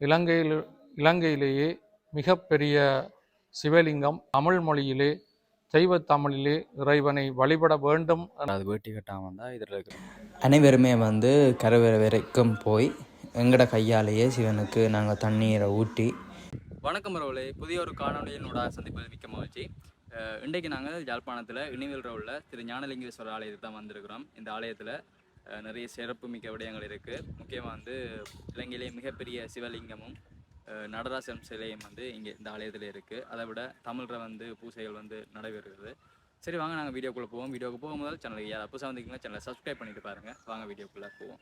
இலங்கையில் இலங்கையிலேயே மிகப்பெரிய சிவலிங்கம் தமிழ் மொழியிலே தெய்வத் தமிழிலே இறைவனை வழிபட வேண்டும் அது வேட்டி கட்டாமல் தான் இதில் இருக்கிற அனைவருமே வந்து கருவறை வரைக்கும் போய் எங்கட கையாலேயே சிவனுக்கு நாங்கள் தண்ணீரை ஊற்றி வணக்கம் ரோலே புதிய ஒரு காணொலியினோட சந்திப்பது மிக்க மகிழ்ச்சி. இன்றைக்கு நாங்கள் யாழ்ப்பாணத்தில் இனிவில் ரோலில் திரு ஞானலிங்கேஸ்வரர் ஆலயத்துக்கு தான் வந்திருக்கிறோம். இந்த ஆலயத்தில் நிறைய சிறப்பு மிக்க விடயங்கள் இருக்குது முக்கியமாக வந்து இலங்கையிலேயே மிகப்பெரிய சிவலிங்கமும் நடராசன் சிலையும் வந்து இங்கே இந்த ஆலயத்தில் இருக்குது அதை விட தமிழில் வந்து பூசைகள் வந்து நடைபெறுகிறது. சரி வாங்க நாங்கள் வீடியோக்குள்ளே போவோம். வீடியோக்கு போகும்போது சேனலுக்கு யார் புதுசாக வந்திருக்கீங்களா சேனலை சப்ஸ்கிரைப் பண்ணிட்டு பாருங்கள் வாங்க வீடியோக்குள்ளே போவோம்.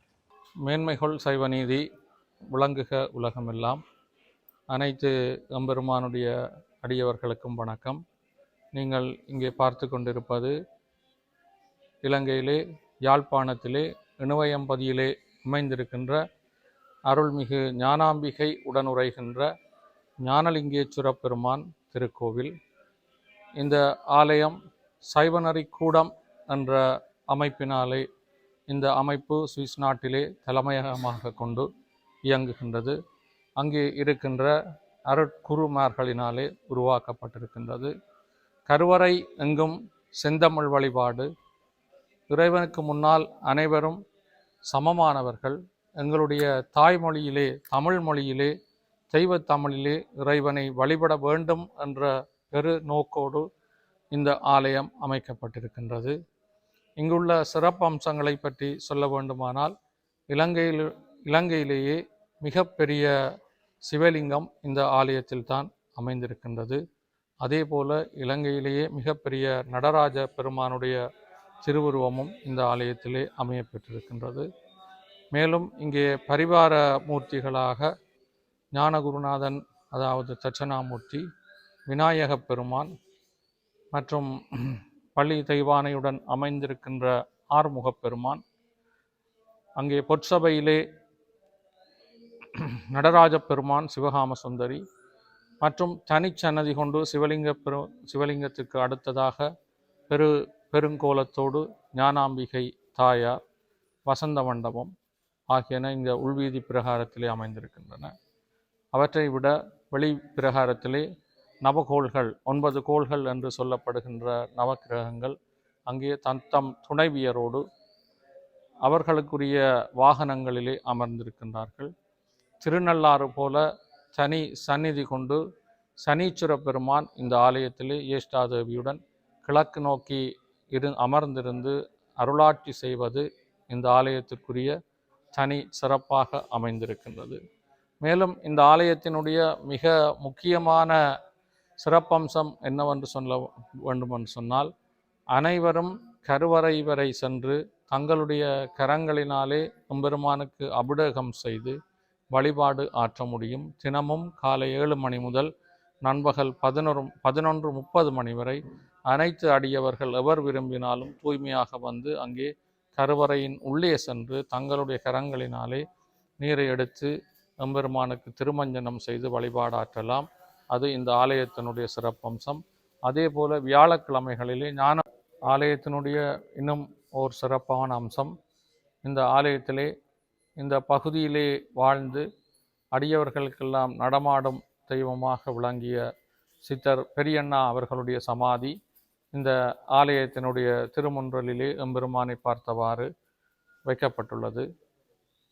மேன்மைகொள் சைவநீதி விளங்குக உலகமெல்லாம். அனைத்து எம்பெருமானுடைய அடியவர்களுக்கும் வணக்கம். நீங்கள் இங்கே பார்த்து கொண்டிருப்பது இலங்கையிலே யாழ்ப்பாணத்திலே இணுவையம்பதியிலே அமைந்திருக்கின்ற அருள்மிகு ஞானாம்பிகை உடனுரைகின்ற ஞானலிங்கேஸ்வர பெருமான் திருக்கோவில். இந்த ஆலயம் சைவநரி கூடம் என்ற அமைப்பினாலே இந்த அமைப்பு சுவிஸ் நாட்டிலே தலைமையகமாக கொண்டு இயங்குகின்றது. அங்கே இருக்கின்ற அருட்குருமார்களினாலே உருவாக்கப்பட்டிருக்கின்றது. கருவறை எங்கும் செந்தமிழ் வழிபாடு இறைவனுக்கு முன்னால் அனைவரும் சமமானவர்கள். எங்களுடைய தாய்மொழியிலே தமிழ் மொழியிலே தெய்வ தமிழிலே இறைவனை வழிபட வேண்டும் என்ற பெரு நோக்கோடு இந்த ஆலயம் அமைக்கப்பட்டிருக்கின்றது. இங்குள்ள சிறப்பு அம்சங்களை பற்றி சொல்ல வேண்டுமானால் இலங்கையில் இலங்கையிலேயே மிகப்பெரிய சிவலிங்கம் இந்த ஆலயத்தில் தான் அமைந்திருக்கின்றது. அதே போல இலங்கையிலேயே மிகப்பெரிய நடராஜ பெருமானுடைய திருவுருவமும் இந்த ஆலயத்திலே அமைய பெற்றிருக்கின்றது மேலும் இங்கே பரிவார மூர்த்திகளாக ஞானகுருநாதன் அதாவது தட்சணாமூர்த்தி விநாயகப் பெருமான் மற்றும் பள்ளி தெய்வானையுடன் அமைந்திருக்கின்ற ஆறுமுகப் பெருமான். அங்கே பொற்சபையிலே நடராஜ பெருமான் சிவகாம சுந்தரி மற்றும் தனிச்சன்னதி கொண்டு சிவலிங்க பெரு சிவலிங்கத்திற்கு அடுத்ததாக பெரு பெருங்கோலத்தோடு ஞானாம்பிகை தாயார் வசந்த மண்டபம் ஆகியன இந்த உள்வீதி பிரகாரத்திலே அமைந்திருக்கின்றன. அவற்றை விட வெளி பிரகாரத்திலே நவகோள்கள் ஒன்பது கோள்கள் என்று சொல்லப்படுகின்ற நவக்கிரகங்கள் அங்கே தத்தம் துணைவியரோடு அவர்களுக்குரிய வாகனங்களிலே அமர்ந்திருக்கின்றார்கள். திருநள்ளாறு போல தனி சந்நிதி கொண்டு சனீச்சுர பெருமான் இந்த ஆலயத்திலே ஏஷ்டாதேவியுடன் கிழக்கு நோக்கி இரு அமர்ந்திருந்து அருளாட்சி செய்வது இந்த ஆலயத்திற்குரிய தனி சிறப்பாக அமைந்திருக்கின்றது. மேலும் இந்த ஆலயத்தினுடைய மிக முக்கியமான சிறப்பம்சம் என்னவென்று சொல்ல வேண்டுமென்று சொன்னால் அனைவரும் கருவறை வரை சென்று தங்களுடைய கரங்களினாலே எம்பெருமானுக்கு அபிடேகம் செய்து வழிபாடு ஆற்ற முடியும். தினமும் காலை ஏழு மணி முதல் நண்பகல் பதினொரு பதினொன்று முப்பது மணி வரை அனைத்து அடியவர்கள் எவர் விரும்பினாலும் தூய்மையாக வந்து அங்கே கருவறையின் உள்ளே சென்று தங்களுடைய கரங்களினாலே நீரை எடுத்து எம்பெருமானுக்கு திருமஞ்சனம் செய்து வழிபாடாற்றலாம். அது இந்த ஆலயத்தினுடைய சிறப்பம்சம். அதே போல வியாழக்கிழமைகளிலே ஞான ஆலயத்தினுடைய இன்னும் ஓர் சிறப்பான அம்சம். இந்த ஆலயத்திலே இந்த பகுதியிலே வாழ்ந்து அடியவர்களுக்கெல்லாம் நடமாடும் தெய்வமாக விளங்கிய சித்தர் பெரியண்ணா அவர்களுடைய சமாதி இந்த ஆலயத்தினுடைய திருமுன்றலிலே எம்பெருமானை பார்த்தவாறு வைக்கப்பட்டுள்ளது.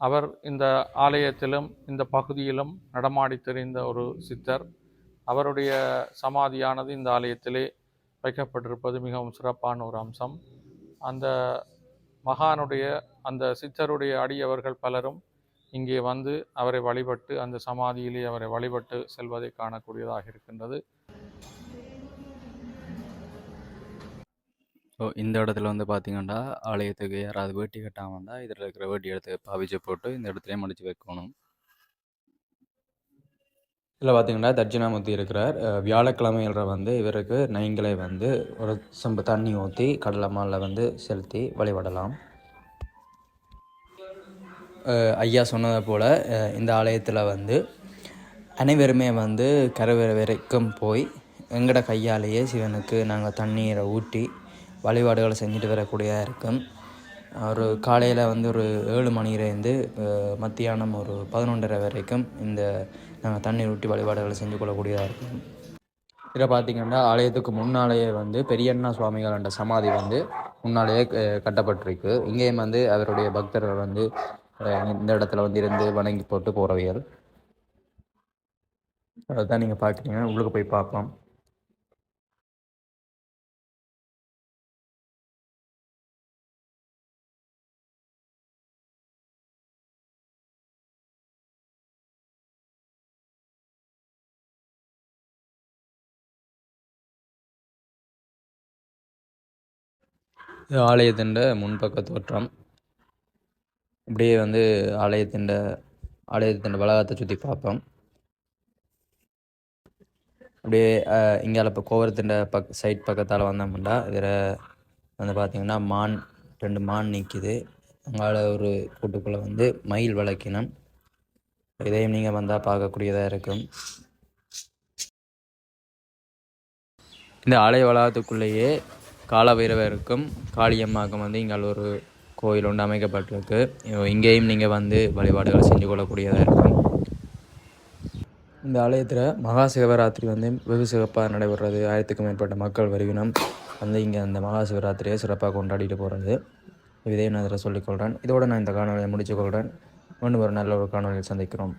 அவர் இந்த ஆலயத்திலும் இந்த பகுதியிலும் நடமாடி தெரிந்த ஒரு சித்தர். அவருடைய சமாதியானது இந்த ஆலயத்திலே வைக்கப்பட்டிருப்பது மிகவும் சிறப்பான ஒரு அம்சம். அந்த மகானுடைய அந்த சித்தருடைய அடியவர்கள் பலரும் இங்கே வந்து அவரை வழிபட்டு அந்த சமாதியிலே அவரை வழிபட்டு செல்வதை காணக்கூடியதாக இருக்கின்றது. ஸோ இந்த இடத்துல வந்து பார்த்தீங்கன்னா ஆலயத்துக்கு யாராவது வேட்டி கட்டாமல் வந்தால் இதில் இருக்கிற வேட்டி எடுத்து பாவிச்சு போட்டு இந்த இடத்துலயே மடித்து வைக்கணும். இதில் பார்த்தீங்கன்னா தட்சிணாமூர்த்தி இருக்கிறார். வியாழக்கிழமையில வந்து இவருக்கு நைங்களை வந்து ஒரு சம்பு தண்ணி ஊற்றி கடலை மாலில் வந்து செலுத்தி வழிபடலாம். ஐயா சொன்னதை போல் இந்த ஆலயத்தில் வந்து அனைவருமே வந்து கருவறை வரைக்கும் போய் எங்கட கையாலேயே சிவனுக்கு நாங்கள் தண்ணீரை ஊற்றி வழிபாடுகளை செஞ்சுட்டு வரக்கூடியதாக இருக்கும். ஒரு காலையில் வந்து ஒரு ஏழு மணிலேருந்து மத்தியானம் ஒரு பதினொன்றரை வரைக்கும் இந்த நாங்கள் தண்ணீர் ஊட்டி வழிபாடுகளை செஞ்சு கொள்ளக்கூடியதாக இருக்கும். இதில் பார்த்தீங்கன்னா ஆலயத்துக்கு முன்னாலேயே வந்து பெரியண்ணா சுவாமிகள் என்ற சமாதி வந்து முன்னாலேயே க- கட்டப்பட்டிருக்கு. இங்கேயும் வந்து அவருடைய பக்தர்கள் வந்து இந்த இடத்துல வந்து இருந்து வணங்கி போட்டு போகிறவைகள் அதுதான் நீங்கள் பார்க்குறீங்க உள்ளுக்கு போய் பார்ப்போம். இது ஆலயத்தின் முன்பக்க தோற்றம். இப்படியே வந்து ஆலயத்தின் ஆலயத்தின் வளாகத்தை சுற்றி பார்ப்போம் அப்படியே அஹ், இங்கால இப்போ கோவரத்தின் பக் சைட் பக்கத்தால் வந்தோம்னா இதில் வந்து பார்த்திங்கன்னா மான் ரெண்டு மான் நிற்கிது அங்கால ஒரு கூட்டுக்குள்ளே வந்து மயில் வளர்க்கினம் இதையும் நீங்கள் வந்தால் பார்க்கக்கூடியதாக இருக்கும். இந்த ஆலய வளாகத்துக்குள்ளேயே காலபைரவருக்கும் காளியம்மாவுக்கும் வந்து இங்கே ஒரு கோயில் ஒன்று அமைக்கப்பட்டிருக்கு. இங்கேயும் நீங்கள் வந்து வழிபாடுகள் செஞ்சு கொள்ளக்கூடியதாக இருக்கும். இந்த ஆலயத்தில் மகா சிவராத்திரி வந்து வெகு சிறப்பாக நடைபெறுறது. ஆயிரத்துக்கும் மேற்பட்ட மக்கள் வருகினம் வந்து இங்கே அந்த மகா சிவராத்திரியை சிறப்பாக கொண்டாடிட்டு போகிறது இதையும் நான் இதில் சொல்லிக்கொள்கிறேன் இதோடு நான் இந்த காணொலியை முடிச்சுக்கொள்கிறேன் மீண்டும் ஒரு நல்ல ஒரு காணொலியில் சந்திக்கிறோம்.